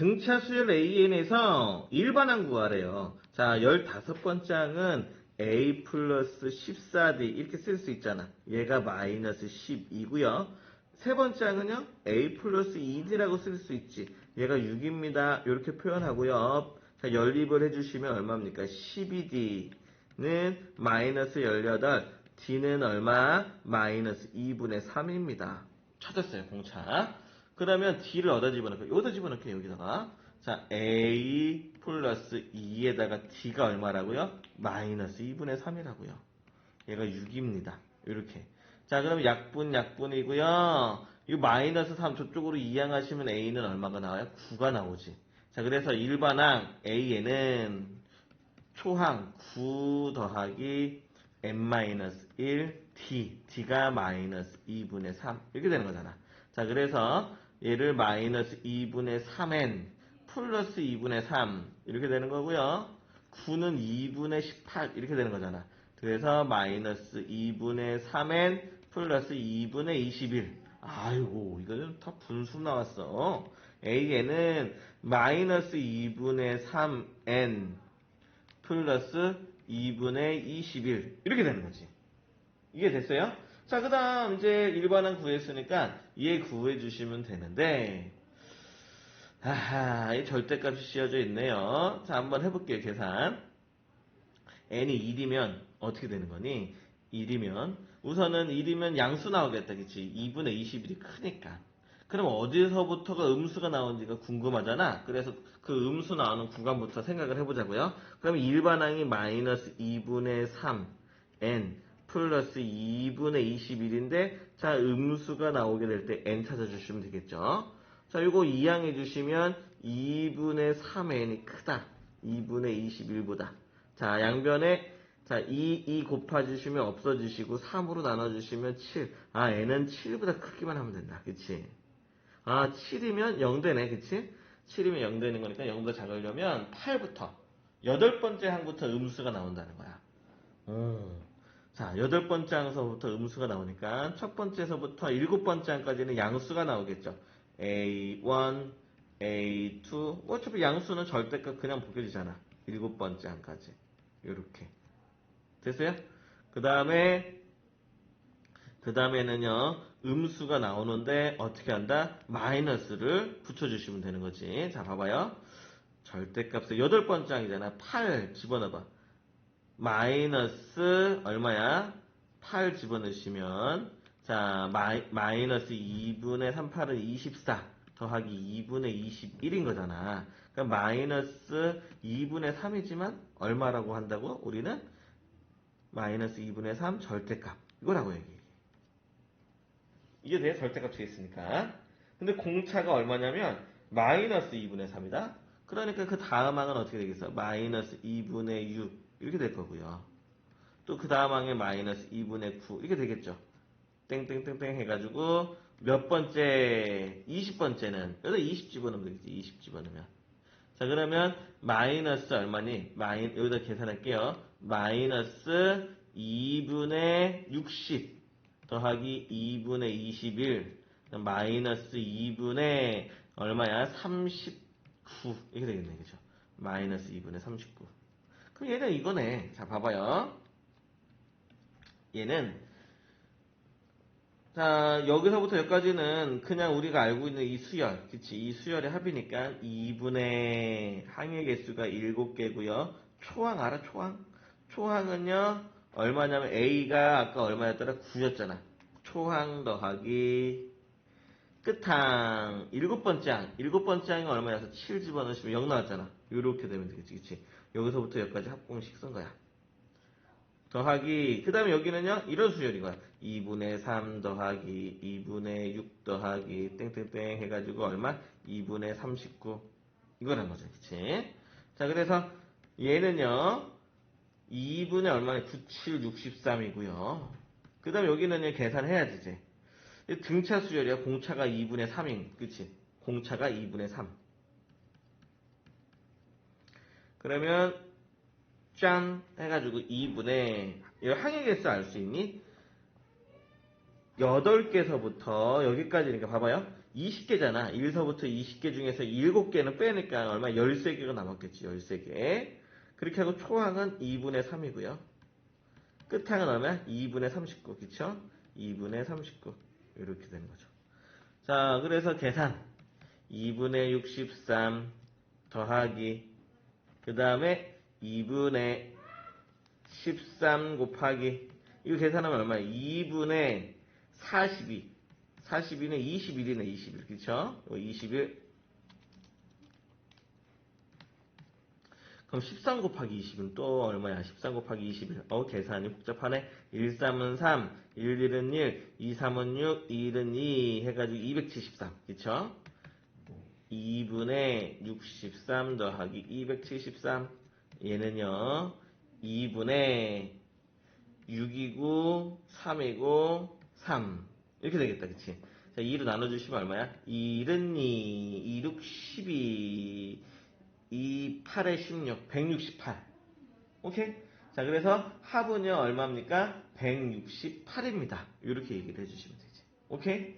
등차 수열 AN에서 일반항 구하래요. 자, 15번째 항은 A 플러스 14D 이렇게 쓸 수 있잖아. 얘가 마이너스 12고요. 세 번째 항은요. A 플러스 2D라고 쓸 수 있지. 얘가 6입니다. 이렇게 표현하고요. 자, 연립을 해주시면 얼마입니까? 12D는 마이너스 18, D는 얼마? 마이너스 2분의 3입니다. 찾았어요, 공차. 그러면 D를 어디다 집어넣을까요? 여기다 집어넣을게요, 여기다가. 자, A 플러스 2에다가 D가 얼마라고요? 마이너스 2분의 3이라고요. 얘가 6입니다. 이렇게. 자, 그럼 약분, 약분이고요. 이 마이너스 3 저쪽으로 이항하시면 A는 얼마가 나와요? 9가 나오지. 자, 그래서 일반항 A에는 초항 9 더하기 n-1 d, d가 마이너스 2분의 3 이렇게 되는 거잖아. 자, 그래서 얘를 마이너스 2분의 3n 플러스 2분의 3 이렇게 되는 거고요. 9는 2분의 18 이렇게 되는 거잖아. 그래서 마이너스 2분의 3n 플러스 2분의 21 아이고 이거는 다 분수 나왔어. a에는 마이너스 2분의 3n 플러스 2분의 21 이렇게 되는 거지. 이게 됐어요? 자, 그 다음 이제 일반항 구했으니까 얘 구해 주시면 되는데 아하, 이 절대값이 씌워져 있네요. 자, 한번 해볼게요, 계산. n이 1이면 어떻게 되는 거니? 1이면 우선은 1이면 양수 나오겠다, 그치? 2분의 21이 크니까. 그럼 어디서부터가 음수가 나오는지가 궁금하잖아. 그래서 그 음수 나오는 구간부터 생각을 해보자고요. 그럼 일반항이 마이너스 2분의 3 n 플러스 2분의 21인데 자 음수가 나오게 될 때 n 찾아주시면 되겠죠. 자 이거 이항해 주시면 2분의 3n이 크다. 2분의 21보다. 자 양변에 자 2, 2 곱해주시면 없어지시고 3으로 나눠주시면 7. 아 n은 7보다 크기만 하면 된다. 그치? 아, 7이면 0되네, 그치? 7이면 0 되는 거니까 0보다 작으려면 8부터, 여덟 번째 항부터 음수가 나온다는 거야. 오. 자, 여덟 번째 항서부터 음수가 나오니까 첫 번째서부터 일곱 번째 항까지는 양수가 나오겠죠. A1, A2, 뭐 어차피 양수는 절대값 그냥 벗겨지잖아. 일곱 번째 항까지. 요렇게. 됐어요? 그 다음에 그 다음에는요, 음수가 나오는데 어떻게 한다? 마이너스를 붙여주시면 되는 거지. 자, 봐봐요. 절대값을 여덟 번째 항이잖아. 8 집어넣어봐. 마이너스 얼마야? 8 집어넣으시면 자, 마이, 마이너스 2분의 38은 24 더하기 2분의 21인 거잖아. 그러니까 마이너스 2분의 3이지만 얼마라고 한다고? 우리는 마이너스 2분의 3 절대값. 이거라고 얘기해. 이게 돼 절대값이 있으니까. 근데 공차가 얼마냐면 마이너스 2분의 3이다. 그러니까 그 다음 항은 어떻게 되겠어? 마이너스 2분의 6 이렇게 될 거고요. 또 그 다음 항에 마이너스 2분의 9 이렇게 되겠죠. 땡땡땡땡 해가지고 몇 번째? 20번째는 여기다 20 집어넣으면 되겠지. 20 집어넣으면. 자 그러면 마이너스 얼마니? 마이 여기다 계산할게요. 마이너스 2분의 60 더하기 2분의 21 마이너스 2분의 얼마야? 39 이렇게 되겠네 그죠? 마이너스 2분의 39 그럼 얘는 이거네 자 봐봐요 얘는 자 여기서부터 여기까지는 그냥 우리가 알고 있는 이 수열 그치 이 수열의 합이니까 2분의 항의 개수가 7개고요 초항 알아 초항? 초항은요 얼마냐면 A가 아까 얼마였더라? 9였잖아. 초항 더하기 끝항 일곱 번째 항. 일곱 번째 항이 얼마여서 7 집어넣으시면 0 나왔잖아. 이렇게 되면 되겠지. 그치? 여기서부터 여기까지 합공식 쓴 거야. 더하기 그 다음에 여기는요. 이런 수열인 거야. 2분의 3 더하기 2분의 6 더하기 땡땡땡 해가지고 얼마? 2분의 39 이거란 거죠. 그치? 자 그래서 얘는요. 2분의 얼마나 97, 63이고요. 그 다음에 여기는 계산해야지 이제. 등차 수열이야. 공차가 2분의 3인. 그치? 공차가 2분의 3. 그러면 짠 해가지고 2분의 이 항의 개수 알 수 있니? 8개서부터 여기까지니까 봐봐요. 20개잖아. 1서부터 20개 중에서 7개는 빼니까 얼마? 13개가 남았겠지. 13개. 그렇게 하고 초항은 2분의 3이고요. 끝항은 얼마야? 2분의 39. 그쵸? 2분의 39. 이렇게 되는 거죠. 자, 그래서 계산. 2분의 63 더하기 그 다음에 2분의 13 곱하기 이거 계산하면 얼마야? 2분의 42 42는 21이네 21 그쵸? 21 그럼 13 곱하기 20은 또 얼마야? 13 곱하기 21. 어, 계산이 복잡하네. 1, 3은 3, 1, 1은 1, 2, 3은 6, 2, 1은 2 해가지고 273. 그쵸? 2분의 63 더하기 273. 얘는요, 2분의 6이고, 3이고, 3. 이렇게 되겠다. 그치? 자, 2로 나눠주시면 얼마야? 2은 2, 2, 6, 12. 2, 8에 16, 168. 오케이? 자, 그래서 합은요, 얼마입니까? 168입니다. 이렇게 얘기를 해주시면 되지. 오케이?